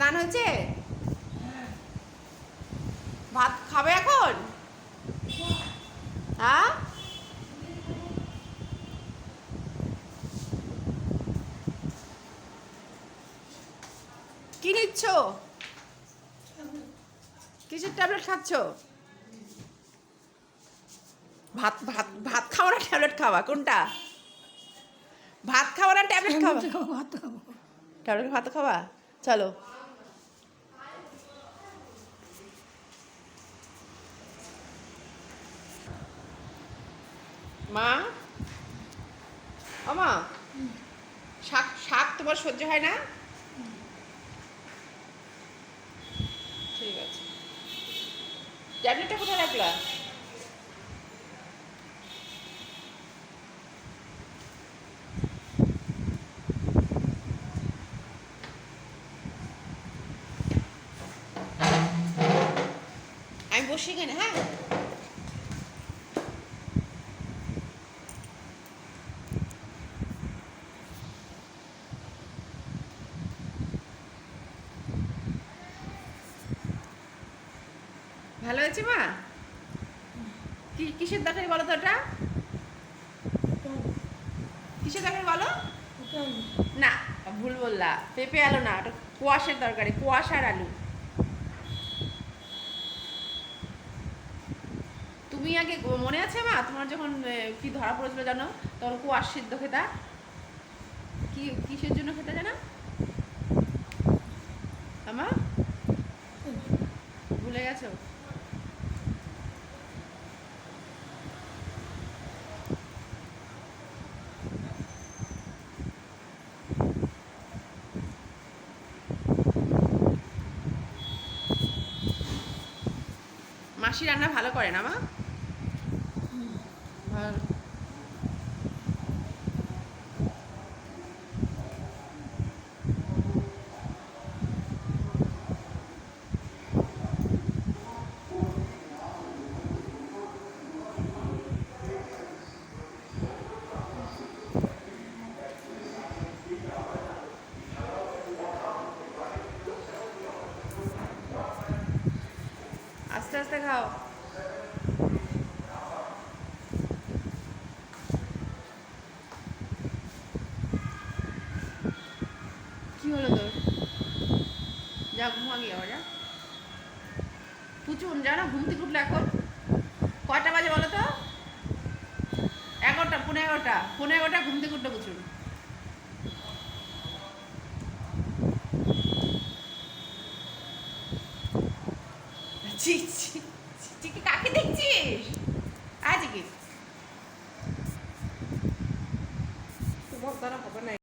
স্নান হয়েছে? ভাত খাবে এখন? হ্যাঁ? কি নিচ্ছ? কিসের ট্যাবলেট খাচ্ছ? ভাত ভাত ভাত খাওয়া না ট্যাবলেট খাওয়া কোনটা? ভাত খাওয়া না ট্যাবলেট খাওয়া? ভাত খাব ট্যাবলেট ভাত খাওয়া? চলো। মা? ও মা, শাক শাক তোমার সহ্য হয় না? ঠিক আছে। ট্যাবলেটটা কোথায় রাখলা? আমি বসি এখানে হ্যাঁ? ভালো হয়েছে মা? কি, কিসের তরকারি বলো তো ওটা? কিসের তরকারি বলো? না, ভুল বললা। পেঁপে আলু না, ওটা কোয়াশের তরকারি, কোয়াশার আলু। তুমি আগে মনে আছে মা, তোমার যখন কি ধরা পড়েছিল জানো? তখন কোয়াশ সিদ্ধ খেতা। কি, কিসের জন্য খেতে জানো? আমা? ভুলে গেছো? মাসি রান্না ভালো করে না মা? ভালো। আস্তে আস্তে খাও। কি হলো তোর? যা, ঘুমা গিয়ে যা। পুচুন যা না, ঘুম থেকে উঠলে এখন। কয়টা বাজে বলো তো? এগারোটা পনেরো এগারোটা। পনেরো এগারোটা পুচুন ছি ছি ছি, কাকে দেখছিস? আজকে। তোমার দ্বারা হবে না।